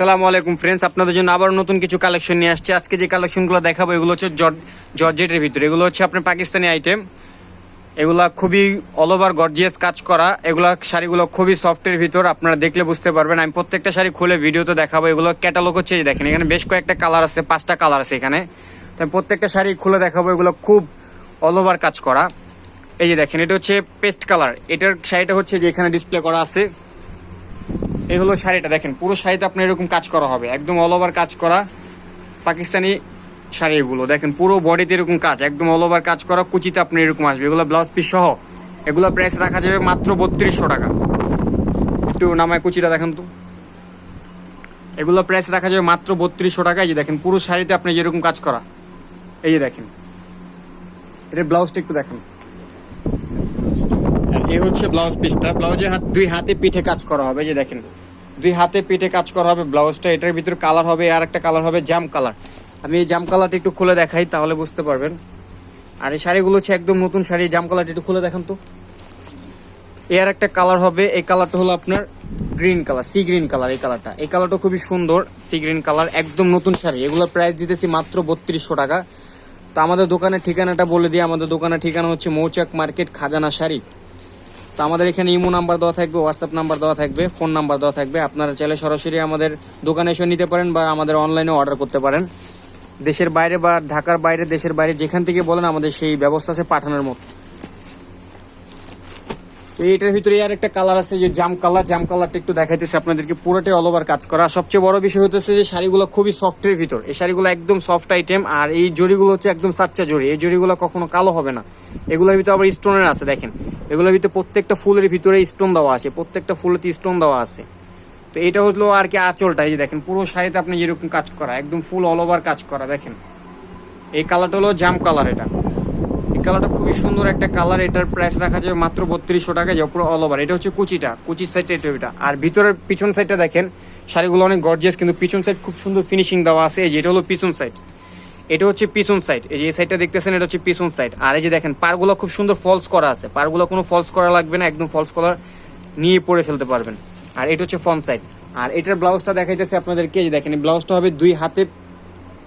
আসসালামু আলাইকুম ফ্রেন্ডস আপনাদের জন্য আবার নতুন কিছু কালেকশন নিয়ে আসছে। আজকে যে কালেকশনগুলো দেখাবো, এগুলো হচ্ছে জর্জ- জর্জেটের ভিতরে। এগুলো হচ্ছে আপনার পাকিস্তানি আইটেম এগুলা খুবই অল ওভার গর্জিয়াস কাজ করা। এগুলা শাড়িগুলো খুবই সফটের ভিতর, আপনারা দেখলে বুঝতে পারবেন। আমি প্রত্যেকটা শাড়ি খুলে ভিডিওতে দেখাবো। এগুলো ক্যাটালগ হচ্ছে দেখেন, এখানে বেশ কয়েকটা কালার আছে, পাঁচটা কালার আছে এখানে। তো আমি প্রত্যেকটা শাড়ি খুলে দেখাবো, এগুলো খুব অল ওভার কাজ করা। এই যে দেখেন, এটা হচ্ছে পেস্ট কালার এটার শাড়িটা হচ্ছে যে এখানে ডিসপ্লে করা আছে। এই হলো শাড়িটা, দেখেন, পুরো শাড়িতে আপনার এরকম কাজ করা হবে। একদম অল ওভার কাজ করা পাকিস্তানি শাড়ি এগুলো। দেখেন, পুরো বডিতে এরকম কাজ, একদম অল ওভার কাজ করা, কুচিতে আপনি এরকম আসবে। এগুলো ব্লাউজ পিস সহ, এগুলো প্রাইস রাখা যাবে মাত্র বত্রিশশো টাকা। একটু নামায় কুচিটা দেখেন তো। এগুলো প্রাইস রাখা যাবে মাত্র বত্রিশশো টাকা। এই যে দেখেন, পুরো শাড়িতে আপনি যেরকম কাজ করা, এই যে দেখেন। এটার ব্লাউজটা একটু দেখেন। আর এই হচ্ছে ব্লাউজ পিসটা ব্লাউজে হাত, দুই হাতে পিঠে কাজ করা হবে যে দেখেন। দুই হাতে পিঠে কাজ করা হবে ব্লাউজটা এটার ভিতরে কালার হবে, আর একটা কালার হবে জাম কালার আমি এই জাম কালারটা একটু খুলে দেখাই, তাহলে বুঝতে পারবেন। আর এই শাড়িগুলো হচ্ছে একদম নতুন শাড়ি জাম কালারটা একটু খুলে দেখান তো। এর একটা কালার হবে, এই কালারটা হলো আপনার green colour sea green colour এই কালারটা এই কালারটা খুবই সুন্দর সি গ্রিন কালার একদম নতুন শাড়ি। এগুলোর প্রাইস দিতেছি মাত্র বত্রিশশো টাকা। তো আমাদের দোকানের ঠিকানাটা বলে দিই, আমাদের দোকানের ঠিকানা হচ্ছে মৌচাক মার্কেট, খাজানা শাড়ি। তো আমাদের এখানে ইমো নাম্বার দেওয়া থাকবে হোয়াটসঅ্যাপ নাম্বার দেওয়া থাকবে, ফোন নাম্বার দেওয়া থাকবে। আপনারা চাইলে সরাসরি আমাদের দোকানে এসে নিতে পারেন বা আমাদের অনলাইনে অর্ডার করতে পারেন। দেশের বাইরে বা ঢাকার বাইরে, দেশের বাইরে যেখান থেকে বলেন, আমাদের সেই ব্যবস্থা আছে পাঠানোর মতো। এটার ভিতরে আর একটা কালার আছে যে জাম কালার জাম কালারটা একটু দেখাইতেছে আপনাদেরকে, পুরোটাই অল ওভার কাজ করা। সবচেয়ে বড় বিষয় হতেছে যে শাড়িগুলো খুবই সফটের ভিতর। এই শাড়িগুলো একদম সফট আইটেম আর এই জড়িগুলো হচ্ছে একদম সাচ্চা জড়ি। এই জড়িগুলো কখনো কালো হবে না। এগুলোর ভিতরে আবার স্টোনের আছে, দেখেন। এগুলোর ভিতরে প্রত্যেকটা ফুলের ভিতরে স্টোন দেওয়া আছে, প্রত্যেকটা ফুলেতে স্টোন দেওয়া আছে। তো এটা হলো আর কি আঁচলটা, এই যে দেখেন, পুরো শাড়িতে আপনি যেরকম কাজ করা, একদম ফুল অল ওভার কাজ করা, দেখেন। এই কালারটা হলো জাম কালার এটা। এই কালারটা খুবই সুন্দর একটা কালার, এটার প্রাইস রাখা যাবে মাত্র বত্রিশশো টাকা যে পুরো অল ওভার এটা হচ্ছে কুচিটা কুচির সাইডটা এটা এটা আর ভিতরের পিছন সাইডটা দেখেন, শাড়িগুলো অনেক গর্জিয়াস কিন্তু পিছন সাইড খুব সুন্দর ফিনিশিং দেওয়া আছে। এই যে এটা হলো পিছন সাইড এটা হচ্ছে পিছন সাইড এই যে এই সাইডটা দেখতেছেন, এটা হচ্ছে পিছন সাইড আর এই যে দেখেন পারগুলো খুব সুন্দর ফলস করা আছে। পারগুলো কোনো ফলস করা লাগবে না, একদম ফলস কলার নিয়ে পরে ফেলতে পারবেন। আর এটা হচ্ছে ফ্রন্ট সাইড আর এটার ব্লাউজটা দেখাইতেছে আপনাদেরকে দেখেন ব্লাউজটা হবে দুই হাতে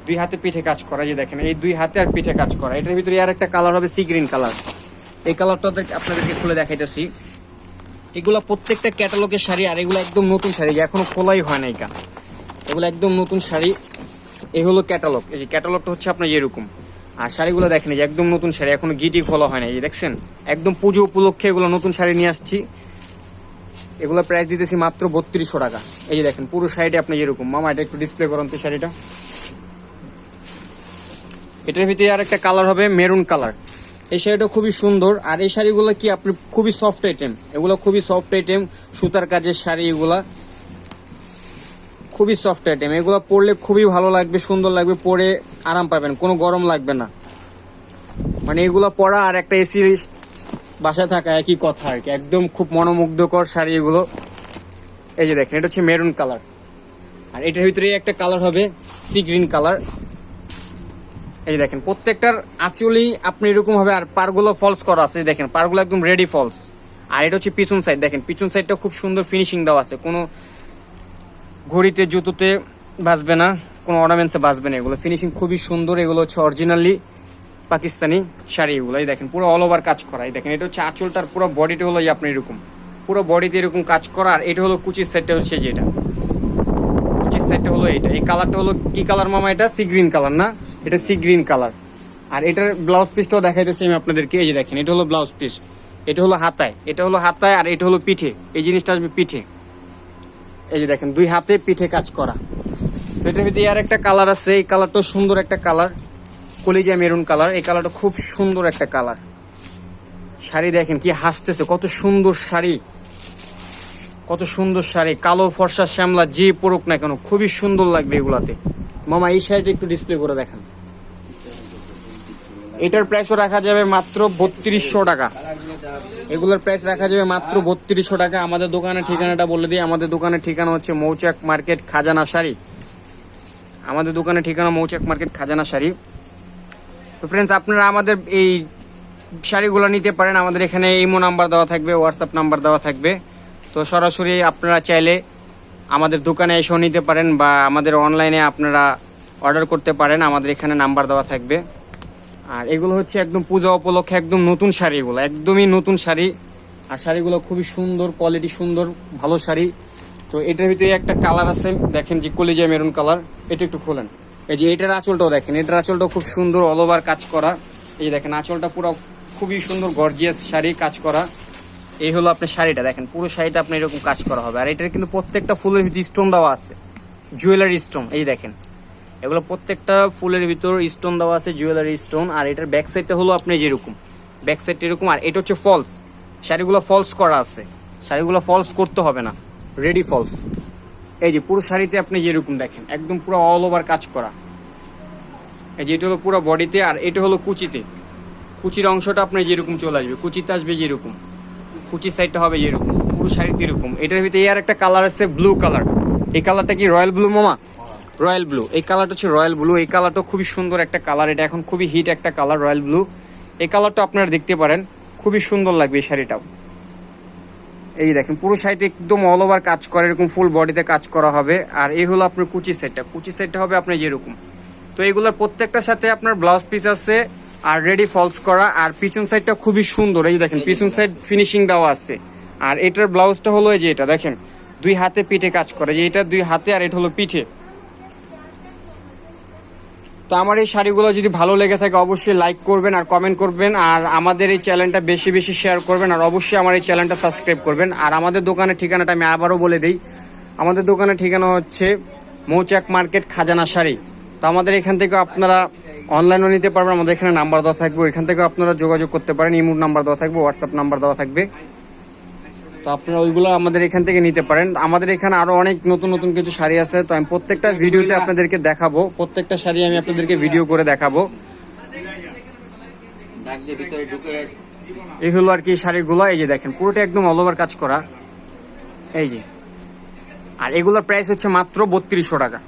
দুই হাতে পিঠে কাজ করা যে দেখেন, এই দুই হাতে আর পিঠে কাজ করা। এটার ভিতরে আর একটা কালার হবে সি গ্রিন কালার এই কালারটা আপনাদেরকে খুলে দেখাইতেছি। এগুলো প্রত্যেকটা ক্যাটালগের শাড়ি, আর এগুলো একদম নতুন শাড়ি এখনও খোলাই হয় নাই কা এগুলো একদম নতুন শাড়ি। এই হলো ক্যাটালগ এই যে ক্যাটালগটা হচ্ছে আপনার এরকম। আর শাড়িগুলো দেখেন যে একদম নতুন শাড়ি, এখনও গিটি খোলা হয় না এই দেখছেন? একদম পুজো উপলক্ষে এগুলো নতুন শাড়ি নিয়ে আসছি। এগুলো প্রাইস দিতেছি মাত্র বত্রিশশো টাকা। এই যে দেখেন, পুরো শাড়িটা আপনি যেরকম মামা, এটা একটু ডিসপ্লে করুন তো শাড়িটা। এটার ভিতরে আর একটা কালার হবে মেরুন কালার এই শাড়িটা খুবই সুন্দর। আর এই শাড়িগুলো কি আপনি খুবই সফট আইটেম এগুলো খুবই সফট আইটেম সুতার কাজের শাড়ি এগুলা। খুবই সফট আইটেম এগুলো পরলে খুবই ভালো লাগবে, সুন্দর লাগবে, পরে আরাম পাবেন, কোনো গরম লাগবে না। মানে এগুলো পরা আর একটা এসি বাসায় থাকা একই কথা আর কি। একদম খুব মনোমুগ্ধকর শাড়ি এগুলো। এই যে দেখেন, এটা হচ্ছে মেরুন কালার আর এটার ভিতরে একটা কালার হবে সি গ্রিন কালার এই দেখেন, প্রত্যেকটার আঁচলেই আপনি এরকম হবে আর পারগুলো ফলস করা আছে। দেখেন পারগুলো একদম রেডি ফলস আর এটা হচ্ছে পিছন সাইড দেখেন, পিছন সাইডটা খুব সুন্দর ফিনিশিং দেওয়া আছে। কোনো ঘড়িতে, জুতোতে বাঁচবে না, কোনো অর্নামেন্টসে বাঁচবে না এগুলো। ফিনিশিং খুবই সুন্দর, এগুলো হচ্ছে অরিজিনালি পাকিস্তানি শাড়ি এগুলো। এই দেখেন, পুরো অল ওভার কাজ করা। এই দেখেন, এটা হচ্ছে আঁচলটার পুরো বডিটা হলো আপনি এরকম। পুরো বডিতে এরকম কাজ করা, আর এটা হলো কুচির সাইডটা হচ্ছে যে এটা হলো এটা। এই কালারটা হলো কি কালার মামা এটা? সি গ্রিন কালার না? এটা সি গ্রিন কালার। আর এটার ব্লাউজ পিসটাও দেখাইতেছি আমি আপনাদেরকে। এই যে দেখেন, এটা হলো ব্লাউজ পিস এটা হলো হাতায়। এটা হলো হাতায় আর এটা হলো পিঠে। এই জিনিসটা আসবে পিঠে। এই যে দেখেন, দুই হাতে পিঠে কাজ করা। এটার ভিতরে আর একটা কালার আছে। এই কালারটাও সুন্দর একটা কালার। কলিজা মেরুন কালার। এই কালারটা খুব সুন্দর একটা কালার। শাড়ি দেখেন কি হাসতেছে। কত সুন্দর শাড়ি। কত সুন্দর শাড়ি, কালো ফর্সা শ্যামলা যে পরুক না কেন, খুবই সুন্দর লাগবে এগুলাতে। মামা, এই শাড়িটা একটু ডিসপ্লে করে দেখান। এটার প্রাইসও রাখা যাবে মাত্র বত্রিশশো টাকা। এগুলোর প্রাইস রাখা যাবে মাত্র বত্রিশশো টাকা। আমাদের দোকানের ঠিকানাটা বলে দিই। আমাদের দোকানের ঠিকানা হচ্ছে মৌচাক মার্কেট খাজানা শাড়ি। আমাদের দোকানের ঠিকানা মৌচাক মার্কেট খাজানা শাড়ি। তো ফ্রেন্ডস আপনারা আমাদের এই শাড়িগুলো নিতে পারেন। আমাদের এখানে ইমো নাম্বার দেওয়া থাকবে হোয়াটসঅ্যাপ নাম্বার দেওয়া থাকবে। তো সরাসরি আপনারা চাইলে আমাদের দোকানে এসেও নিতে পারেন বা আমাদের অনলাইনে আপনারা অর্ডার করতে পারেন। আমাদের এখানে নাম্বার দেওয়া থাকবে। আর এগুলো হচ্ছে একদম পূজা উপলক্ষে একদম নতুন শাড়ি এগুলো একদমই নতুন শাড়ি। আর শাড়িগুলো খুবই সুন্দর কোয়ালিটি সুন্দর, ভালো শাড়ি। তো এটার ভিতরে একটা কালার আছে, দেখেন যে কলিজা মেরুন কালার এটা একটু খোলেন। এই যে এটার আঁচলটাও দেখেন, এটার আঁচলটাও খুব সুন্দর অল ওভার কাজ করা। এই দেখেন, আঁচলটা পুরো খুবই সুন্দর গর্জিয়াস শাড়ি কাজ করা। এই হলো আপনার শাড়িটা, দেখেন, পুরো শাড়িটা আপনার এরকম কাজ করা হবে। আর এটার কিন্তু প্রত্যেকটা ফুলের ভিতরে স্টোন দেওয়া আছে জুয়েলারি স্টোন এই দেখেন। এগুলো প্রত্যেকটা ফুলের ভিতর স্টোন দেওয়া আছে জুয়েলারি স্টোন আর এটার ব্যাক সাইডটা হলো আপনি যেরকম। ব্যাক সাইডটা এরকম, আর এটা হচ্ছে ফলস শাড়িগুলো ফলস করা আছে। শাড়িগুলো ফলস করতে হবে না। রেডি ফলস এই যে পুরো শাড়িতে আপনি যেরকম দেখেন, একদম পুরো অল ওভার কাজ করা। এই যে এটা হলো পুরো বডিতে আর এটা হলো কুচিতে। কুচির অংশটা আপনার যেরকম চলে আসবে, কুচিতে আসবে যেরকম। কুচির সাইডটা হবে যেরকম পুরো শাড়িতে এরকম। এটার ভিতরে এর একটা কালার আছে ব্লু কালার এই কালারটা কি রয়্যাল ব্লু মামা? রয়্যাল ব্লু এই কালারটা হচ্ছে রয়্যাল ব্লু এই কালারটা খুবই সুন্দর একটা কালার এটা এখন খুবই হিট একটা কালার রয়্যাল ব্লু এই কালারটা আপনারা দেখতে পারেন। খুবই সুন্দর লাগবে এই শাড়িটাও। এই দেখেন, পুরো শাড়িতে একদম অল ওভার কাজ করে, এরকম ফুল বডিতে কাজ করা হবে। আর এই হলো আপনার কুচি সেটটা কুচি সেটটা হবে আপনার যেরকম। তো এইগুলোর প্রত্যেকটার সাথে আপনার ব্লাউজ পিস আছে। আর রেডি ফলস করা, আর পিছন সাইডটা খুবই সুন্দর। এই দেখেন, পিছন সাইড ফিনিশিং দেওয়া আছে। আর এটার ব্লাউজটা হলো এই যে এটা, দেখেন, দুই হাতে পিঠে কাজ করে। যে এটা দুই হাতে আর এটা হলো পিঠে। তো আমার এই শাড়িগুলো যদি ভালো লেগে থাকে, অবশ্যই লাইক করবেন আর কমেন্ট করবেন। আর আমাদের এই চ্যানেলটা বেশি বেশি শেয়ার করবেন। আর অবশ্যই আমার এই চ্যানেলটা সাবস্ক্রাইব করবেন। আর আমাদের দোকানের ঠিকানাটা আমি আবারও বলে দিই। আমাদের দোকানের ঠিকানা হচ্ছে মৌচাক মার্কেট খাজানা শাড়ি। তো আমাদের এখান থেকে আপনারা অনলাইনও নিতে পারবেন। আমাদের এখানে নাম্বার দেওয়া থাকবে। এখান থেকে আপনারা যোগাযোগ করতে পারেন। ইমুর নাম্বার দেওয়া থাকবে, হোয়াটসঅ্যাপ নাম্বার দেওয়া থাকবে। তো আপনারা ওইগুলো আমাদের এখান থেকে নিতে পারেন। আমাদের এখানে আরও অনেক নতুন নতুন কিছু শাড়ি আছে। তো আমি প্রত্যেকটা ভিডিওতে আপনাদেরকে দেখাবো। প্রত্যেকটা শাড়ি আমি আপনাদেরকে ভিডিও করে দেখাবো। হলো আর কি শাড়িগুলো। এই যে দেখেন, পুরোটা একদম অল ওভার কাজ করা। এই যে। আর এগুলোর প্রাইস হচ্ছে মাত্র বত্রিশশো টাকা।